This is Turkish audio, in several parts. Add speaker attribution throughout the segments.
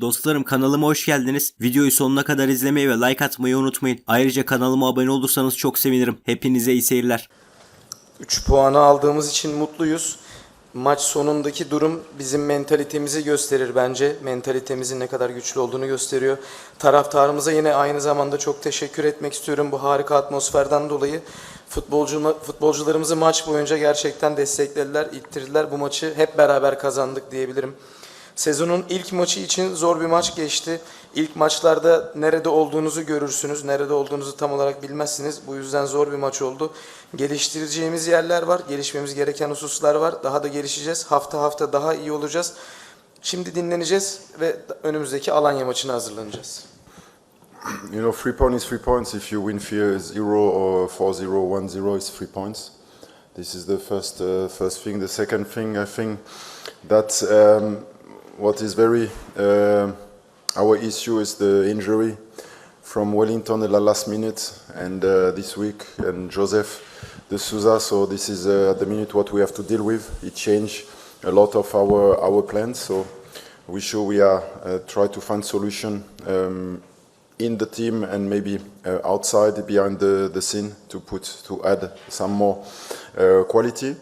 Speaker 1: Dostlarım kanalıma hoş geldiniz. Videoyu sonuna kadar izlemeyi ve like atmayı unutmayın. Ayrıca kanalıma abone olursanız çok sevinirim. Hepinize iyi seyirler.
Speaker 2: 3 puanı aldığımız için mutluyuz. Maç sonundaki durum bizim mentalitemizi gösterir bence. Mentalitemizin ne kadar güçlü olduğunu gösteriyor. Taraftarımıza yine aynı zamanda çok teşekkür etmek istiyorum bu harika atmosferden dolayı. Futbolcu, futbolcularımızı maç boyunca gerçekten desteklediler, ittirdiler. Bu maçı hep beraber kazandık diyebilirim. Sezonun ilk maçı için zor bir maç geçti. İlk maçlarda nerede olduğunuzu görürsünüz. Nerede olduğunuzu tam olarak bilmezsiniz. Bu yüzden zor bir maç oldu. Geliştireceğimiz yerler var. Gelişmemiz gereken hususlar var. Daha da gelişeceğiz. Hafta hafta daha iyi olacağız. Şimdi dinleneceğiz ve önümüzdeki Alanya maçına hazırlanacağız.
Speaker 3: You know, three points is three points. If you win fear zero or 4-0, 1-0, it's three points. This is the first uh, first thing. The second thing, I think that um, what is very uh, our issue is the injury from Wellington at the last minute and uh, this week and Joseph de Souza. So this is uh, at the minute what we have to deal with. It changed a lot of our our plans. So we sure we are uh, try to find solution. Um, in the team and maybe uh, outside behind the, the scene to put to add some more uh, quality.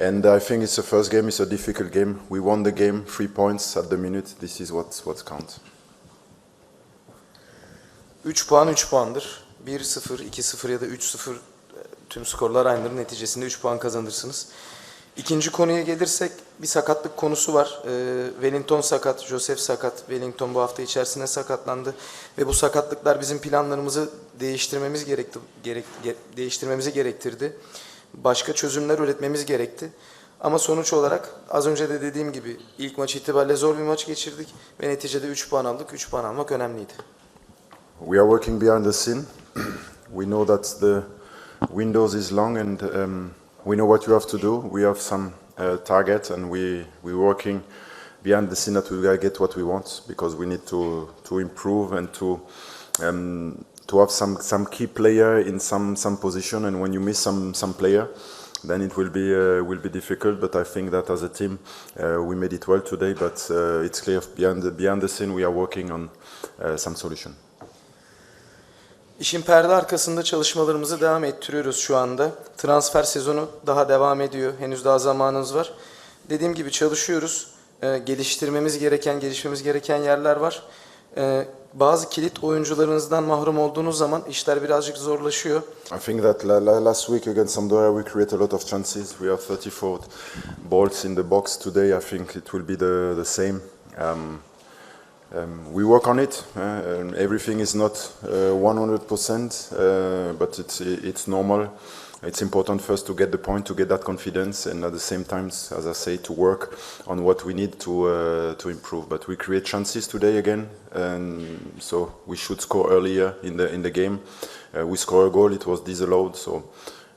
Speaker 3: And I think it's the first game. It's a difficult game. We won the game, three points at the minute. This is what what counts.
Speaker 2: 3 puan 3 puandır. 1-0, 2-0 ya da 3-0 e, tüm skorlar aynıdır. Neticesinde 3 puan kazanırsınız. İkinci konuya gelirsek bir sakatlık konusu var. Ee, Wellington sakat, Joseph sakat. Wellington bu hafta içerisinde sakatlandı ve bu sakatlıklar bizim planlarımızı değiştirmemiz gerekti, gerek, ge- değiştirmemizi gerektirdi. Başka çözümler üretmemiz gerekti. Ama sonuç olarak az önce de dediğim gibi ilk maç itibariyle zor bir maç geçirdik ve neticede 3 puan aldık. 3 puan almak önemliydi.
Speaker 3: We are working behind the scene. we know that the windows is long and um, we know what you have to do. We have some uh, target and we we working behind the scene that we gotta get what we want because we need to to improve and to um, to have some some key player in some some position and when you miss some some player then it will be uh, will be difficult but I think that as a team uh, we made it well today but uh, it's clear behind the, behind the scene we are working on uh, some solution.
Speaker 2: İşin perde arkasında çalışmalarımızı devam ettiriyoruz şu anda. Transfer sezonu daha devam ediyor. Henüz daha zamanımız var. Dediğim gibi çalışıyoruz. Ee, geliştirmemiz gereken, gelişmemiz gereken yerler var. Ee, bazı kilit oyuncularınızdan mahrum olduğunuz zaman işler birazcık zorlaşıyor.
Speaker 3: I think that la- la- last week against Sampdoria we create a lot of chances. We have 34 balls in the box today. I think it will be the, the same. Um, um, we work on it. Uh, everything is not uh, 100%, uh, but it's it's normal. It's important first to get the point, to get that confidence, and at the same time, as I say, to work on what we need to uh, to improve. But we create chances today again, and so we should score earlier in the in the game. Uh, we score a goal; it was disallowed. So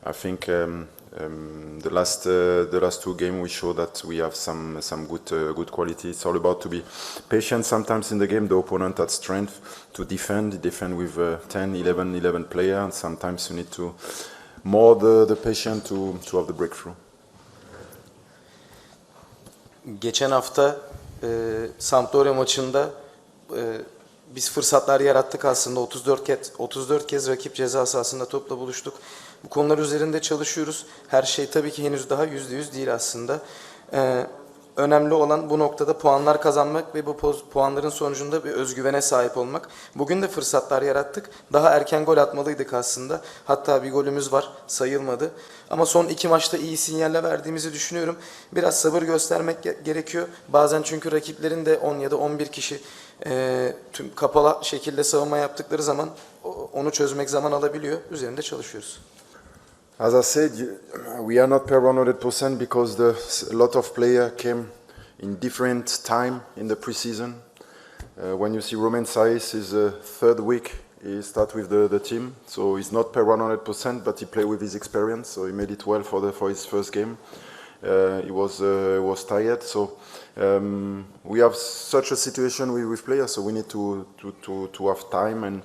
Speaker 3: I think um, um, the last uh, the last two games we show that we have some some good uh, good quality. It's all about to be patient. Sometimes in the game, the opponent has strength to defend, defend with uh, 10, 11, 11 player, and sometimes you need to more the, the patient to to have the breakthrough.
Speaker 2: Geçen hafta e, Sampdoria maçında e, biz fırsatlar yarattık aslında 34 kez 34 kez rakip ceza sahasında topla buluştuk. Bu konular üzerinde çalışıyoruz. Her şey tabii ki henüz daha %100 değil aslında. E, önemli olan bu noktada puanlar kazanmak ve bu puanların sonucunda bir özgüvene sahip olmak. Bugün de fırsatlar yarattık. Daha erken gol atmalıydık aslında. Hatta bir golümüz var sayılmadı. Ama son iki maçta iyi sinyalle verdiğimizi düşünüyorum. Biraz sabır göstermek ge- gerekiyor. Bazen çünkü rakiplerin de 10 ya da 11 kişi e, tüm kapalı şekilde savunma yaptıkları zaman onu çözmek zaman alabiliyor. Üzerinde çalışıyoruz.
Speaker 3: As I said, we are not per 100% because the a lot of player came in different time in the preseason. Uh, when you see Roman Saiz is the third week, he start with the, the team, so he's not per 100%, but he play with his experience, so he made it well for the for his first game. Uh, he was uh, was tired, so um, we have such a situation with, with players, so we need to, to, to, to have time and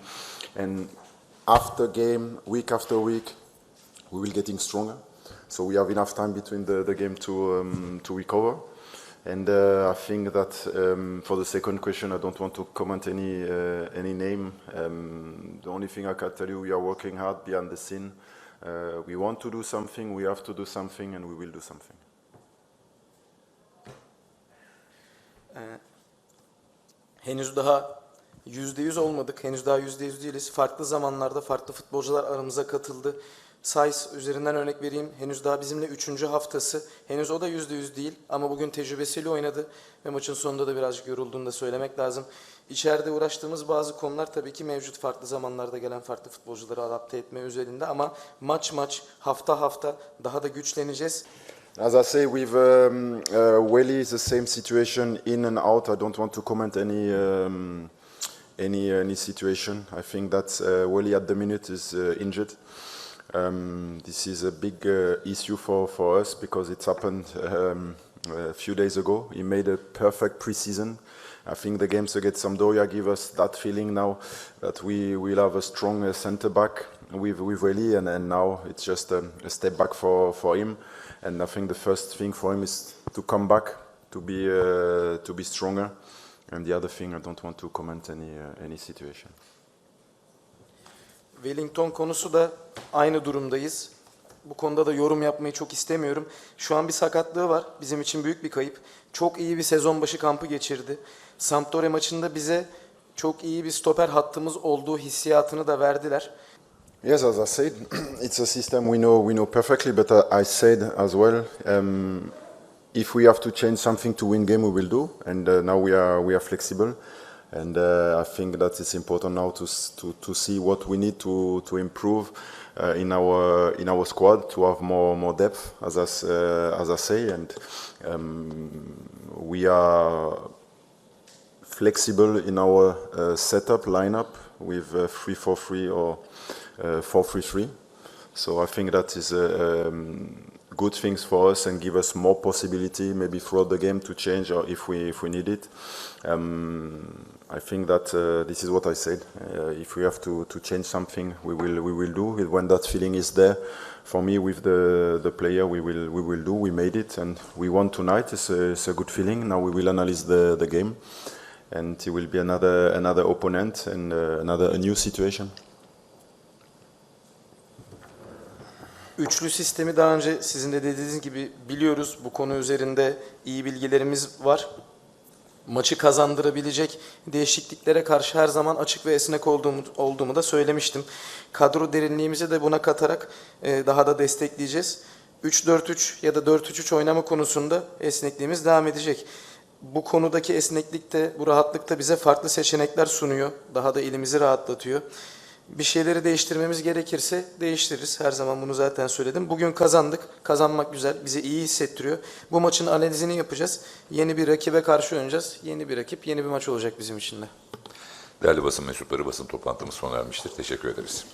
Speaker 3: and after game, week after week, we will getting stronger. So we have enough time between the, the game to um, to recover. And uh, I think that um, for the second question, I don't want to comment any uh, any name. Um, the only thing I can tell you, we are working hard behind the scene. Uh, we want to do something, we have to do something, and we will do something.
Speaker 2: Henüz daha yüzde yüz olmadık. Henüz daha yüzde yüz değiliz. Farklı zamanlarda farklı futbolcular aramıza katıldı. Sais üzerinden örnek vereyim. Henüz daha bizimle üçüncü haftası. Henüz o da yüzde yüz değil. Ama bugün tecrübesiyle oynadı. Ve maçın sonunda da birazcık yorulduğunu da söylemek lazım. İçeride uğraştığımız bazı konular tabii ki mevcut. Farklı zamanlarda gelen farklı futbolcuları adapte etme özelinde. Ama maç maç, hafta hafta daha da güçleneceğiz.
Speaker 3: As I say, with um, uh, Welly, the same situation in and out. I don't want to comment any um, any any situation. I think that uh, Welly at the minute is uh, injured. Um, this is a big uh, issue for, for us because it's happened um, a few days ago. He made a perfect preseason. I think the games against Sampdoria give us that feeling now that we will have a strong uh, centre back with with Welly, and, and now it's just um, a step back for, for him. And I think the first thing for him is to come back to be uh, to be stronger. And the other thing, I don't want to comment any uh, any situation.
Speaker 2: Wellington konusu da aynı durumdayız. Bu konuda da yorum yapmayı çok istemiyorum. Şu an bir sakatlığı var. Bizim için büyük bir kayıp. Çok iyi bir sezon başı kampı geçirdi. Sampdoria maçında bize çok iyi bir stoper hattımız olduğu hissiyatını da verdiler.
Speaker 3: Yes, as I said, it's a system we know we know perfectly. But uh, I said as well, um, if we have to change something to win game, we will do. And uh, now we are we are flexible, and uh, I think that it's important now to to, to see what we need to to improve uh, in our in our squad to have more more depth, as I, uh, as I say, and um, we are flexible in our uh, setup lineup with uh, 3-4-3 or uh, 4-3-3. So I think that is um, good things for us and give us more possibility maybe throughout the game to change or if we if we need it. Um, I think that uh, this is what I said. Uh, if we have to, to change something, we will we will do. When that feeling is there, for me with the the player, we will we will do. We made it and we won tonight. It's a, it's a good feeling. Now we will analyze the, the game, and it will be another another opponent and uh, another a new situation.
Speaker 2: Üçlü sistemi daha önce sizin de dediğiniz gibi biliyoruz. Bu konu üzerinde iyi bilgilerimiz var. Maçı kazandırabilecek değişikliklere karşı her zaman açık ve esnek olduğumu, olduğumu da söylemiştim. Kadro derinliğimizi de buna katarak e, daha da destekleyeceğiz. 3-4-3 ya da 4-3-3 oynama konusunda esnekliğimiz devam edecek. Bu konudaki esneklik de, bu rahatlık da bize farklı seçenekler sunuyor. Daha da elimizi rahatlatıyor. Bir şeyleri değiştirmemiz gerekirse değiştiririz. Her zaman bunu zaten söyledim. Bugün kazandık. Kazanmak güzel. Bize iyi hissettiriyor. Bu maçın analizini yapacağız. Yeni bir rakibe karşı oynayacağız. Yeni bir rakip, yeni bir maç olacak bizim için de.
Speaker 4: Değerli basın mensupları basın toplantımız sona ermiştir. Teşekkür ederiz.